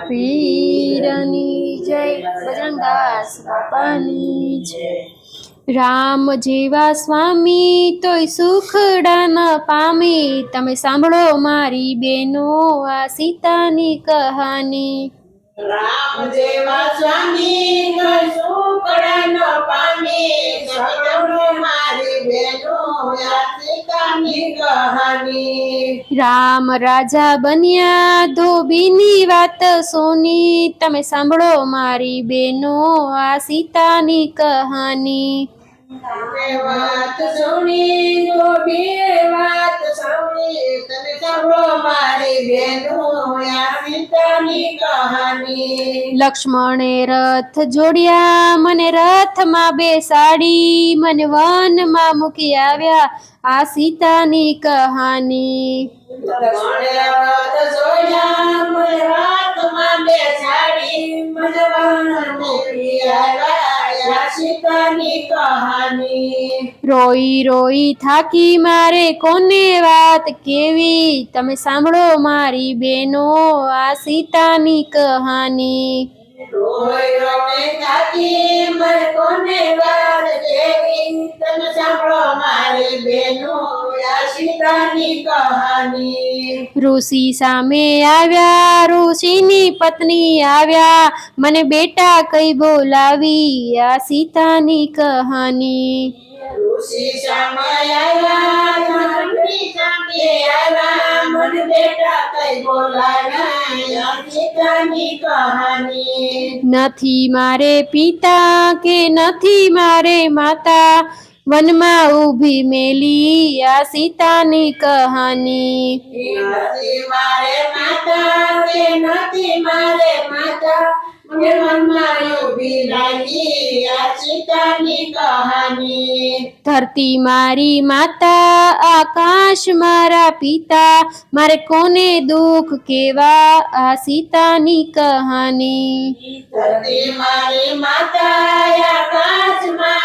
પીરની જય બજરંગદાસ બાપાની જય રામ જેવા સ્વામી તોય સુખડા ન પામી તમે સાંભળો મારી બેનો આ સીતાની કહાની રામ જેવા સ્વામી રામ રાજા બન્યા. ધોબીની વાત સોની. તમે સાંભળો મારી બેનો આ સીતાની કહાની. વાત સુણી તો વાત સાંભળી. તને સાંભળો મારી બહેનો આ કહાની. લક્ષ્મણે રથ જોડ્યા મને રથમાં બેસાડી મને વનમાં મૂકી આવ્યા આ સીતાની કહાની. લક્ષ્મણે રથ જોડ્યા મને રથમાં બેસાડી મને વનમાં મૂકી આવ્યા આ કહાની. રોઈ રોઈ થાકી મારે કોને વાત કેવી? તમે સાંભળો મારી બેનો આ સીતાની કહાની. રોઈ રોઈ થાકી મારે કોને વાત કેવી? તમે આ કહાની. ઋષિ સામે આવ્યા ઋષિની પત્ની આવ્યા મને બેટા કઈ બોલાવી આ સીતાની કહાની. ઋષિ સામે આવ્યા મંત્રી સામે આવ્યા મને બેટા કઈ બોલાવ્યા આ સીતાની કહાની. નથી મારે પિતા કે નથી મારે માતા વનમાં ઊભી મેલી આ સીતાની કહાની નથી મારે માતા કે નથી મારે માતા મને મનમાં ઊભી લાગી આ સીતાની કહાની ધરતી મારી માતા આકાશ મારા પિતા મારે કોને દુઃખ કેવા આ સીતાની કહાની ધરતી મારી માતા આકાશ મારા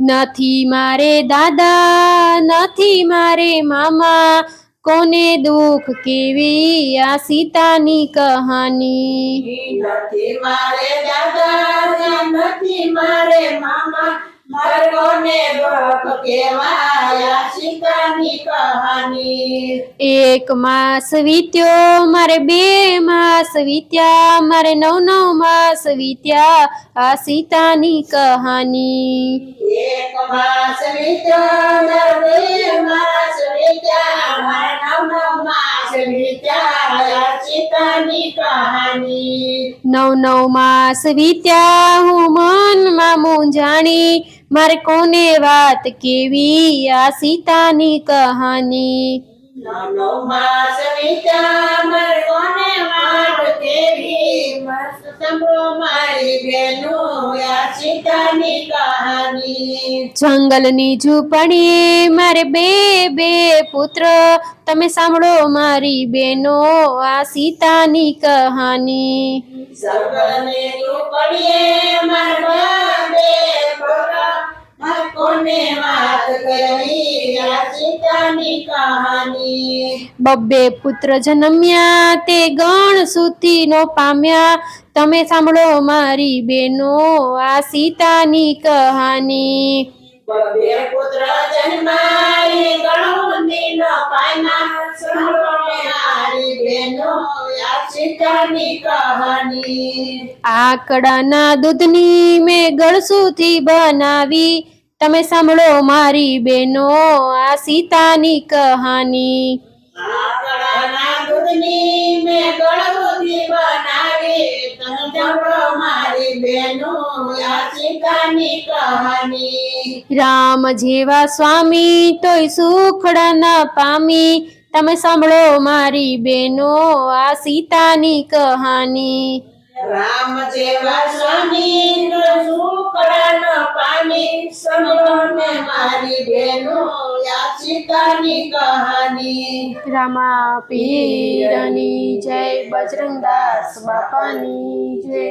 નથી મારે દાદા, નથી મારે મામા. કોને દુઃખ કેવી આ સીતાની કહાની? નથી મારે દાદા, નથી મારે મામા. કોને દુઃખ સીતાની કહાની. એક માસ વીત્યો મારે બે માસ વીત્યા મારે નવ નવ માસ વીત્યા આ સીતાની કહાની. એક માસ વીત્યા બે માસ વીત્યા મારે નવ નવ માસ વીત્યા. આ કહાની. નવ નવ માસ વીત્યા હું મનમાં મૂંઝાણી. મારે કોને વાત કેવી આ સીતાની કહાની? નવ માસ વીત્યા મારે કોને વાત કેવી? મસ્ત સંભળો મારી બહેનો કહાની. જંગલની ઝૂંપડી મારે બે બે પુત્ર. તમે સાંભળો મારી બેનો આ સીતાની કહાની. ઝૂંપડીએ મારા બબ્બે પુત્ર જન્મ્યા તે ગણ સુતી નો પામ્યા. તમે સાંભળો મારી બેનો આ સીતાની કહાની. બે પુત્ર જન્માઈ ગણુંદી ન પામ્યા. સર્વને મારી બહેનો આ સીતાની કહાની. આકડાના દૂધની મેં ગળસુથી બનાવી. તમે સાંભળો મારી બેનો આ સીતાની કહાની. રામ જેવા સ્વામી તોય સુખડા ન પામી. તમે સાંભળો મારી બેનો આ સીતાની કહાની. રામ જેવા સ્વામી સુકડા પામી. સમરોને મારી બેનો યાચિતાની કહાની. રામા પીરની જય, બજરંગદાસ બાપાની જય.